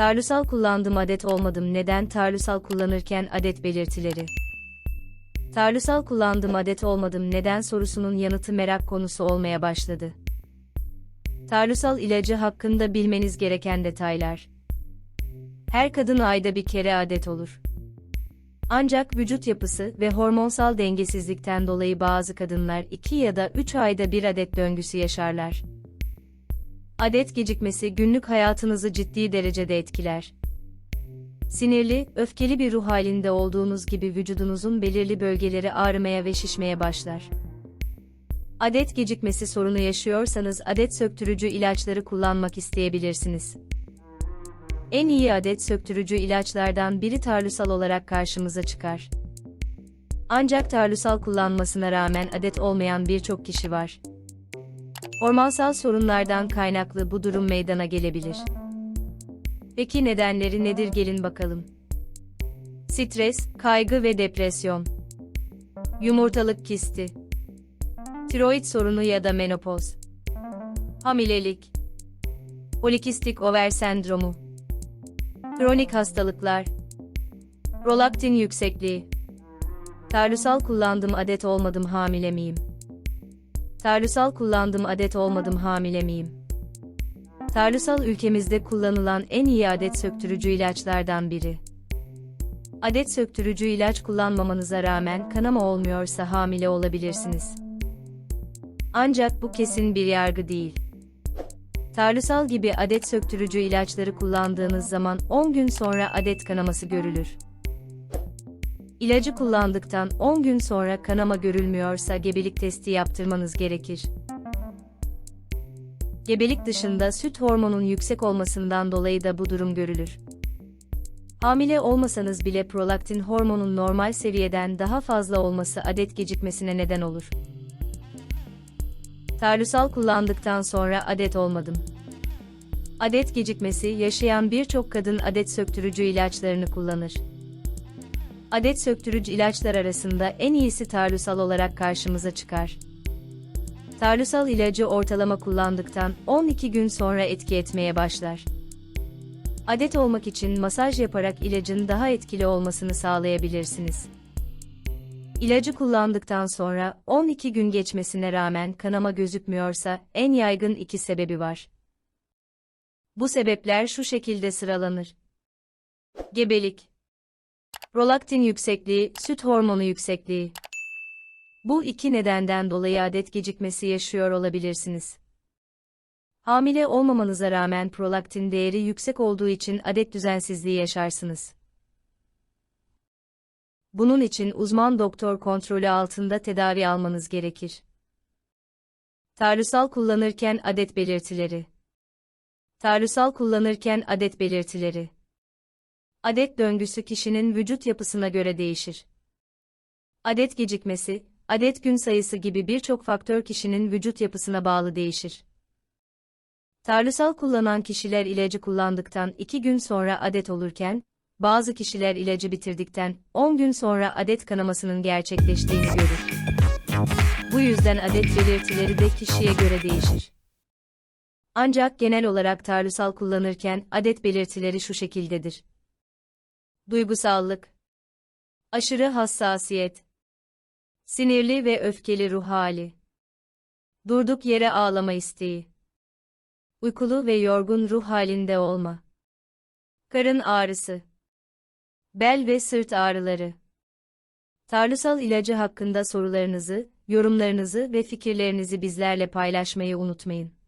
Tarlusal kullandım adet olmadım neden tarlusal kullanırken adet belirtileri. Tarlusal kullandım adet olmadım neden sorusunun yanıtı merak konusu olmaya başladı. Tarlusal ilacı hakkında bilmeniz gereken detaylar. Her kadın ayda bir kere adet olur. Ancak vücut yapısı ve hormonsal dengesizlikten dolayı bazı kadınlar 2 ya da 3 ayda bir adet döngüsü yaşarlar. Adet gecikmesi günlük hayatınızı ciddi derecede etkiler. Sinirli, öfkeli bir ruh halinde olduğunuz gibi vücudunuzun belirli bölgeleri ağrımaya ve şişmeye başlar. Adet gecikmesi sorunu yaşıyorsanız adet söktürücü ilaçları kullanmak isteyebilirsiniz. En iyi adet söktürücü ilaçlardan biri tarlusal olarak karşımıza çıkar. Ancak tarlusal kullanmasına rağmen adet olmayan birçok kişi var. Hormonsal sorunlardan kaynaklı bu durum meydana gelebilir. Peki nedenleri nedir gelin bakalım. Stres, kaygı ve depresyon. Yumurtalık kisti. Tiroid sorunu ya da menopoz. Hamilelik. Polikistik over sendromu. Kronik hastalıklar. Prolaktin yüksekliği. Tarlusal kullandım adet olmadım hamile miyim? Tarlusal kullandım adet olmadım hamile miyim? Tarlusal ülkemizde kullanılan en iyi adet söktürücü ilaçlardan biri. Adet söktürücü ilaç kullanmamanıza rağmen kanama olmuyorsa hamile olabilirsiniz. Ancak bu kesin bir yargı değil. Tarlusal gibi adet söktürücü ilaçları kullandığınız zaman 10 gün sonra adet kanaması görülür. İlacı kullandıktan 10 gün sonra kanama görülmüyorsa gebelik testi yaptırmanız gerekir. Gebelik dışında süt hormonun yüksek olmasından dolayı da bu durum görülür. Hamile olmasanız bile prolaktin hormonun normal seviyeden daha fazla olması adet gecikmesine neden olur. Tarlusal kullandıktan sonra adet olmadım. Adet gecikmesi yaşayan birçok kadın adet söktürücü ilaçlarını kullanır. Adet söktürücü ilaçlar arasında en iyisi tarlusal olarak karşımıza çıkar. Tarlusal ilacı ortalama kullandıktan 12 gün sonra etki etmeye başlar. Adet olmak için masaj yaparak ilacın daha etkili olmasını sağlayabilirsiniz. İlacı kullandıktan sonra 12 gün geçmesine rağmen kanama gözükmüyorsa en yaygın iki sebebi var. Bu sebepler şu şekilde sıralanır. Gebelik, prolaktin yüksekliği, süt hormonu yüksekliği. Bu iki nedenden dolayı adet gecikmesi yaşıyor olabilirsiniz. Hamile olmamanıza rağmen prolaktin değeri yüksek olduğu için adet düzensizliği yaşarsınız. Bunun için uzman doktor kontrolü altında tedavi almanız gerekir. Tarlusal kullanırken adet belirtileri. Tarlusal kullanırken adet belirtileri. Adet döngüsü kişinin vücut yapısına göre değişir. Adet gecikmesi, adet gün sayısı gibi birçok faktör kişinin vücut yapısına bağlı değişir. Tarlusal kullanan kişiler ilacı kullandıktan 2 gün sonra adet olurken, bazı kişiler ilacı bitirdikten 10 gün sonra adet kanamasının gerçekleştiğini görür. Bu yüzden adet belirtileri de kişiye göre değişir. Ancak genel olarak tarlusal kullanırken adet belirtileri şu şekildedir. Duygusallık, aşırı hassasiyet, sinirli ve öfkeli ruh hali, durduk yere ağlama isteği, uykulu ve yorgun ruh halinde olma, karın ağrısı, bel ve sırt ağrıları. Tarlusal ilacı hakkında sorularınızı, yorumlarınızı ve fikirlerinizi bizlerle paylaşmayı unutmayın.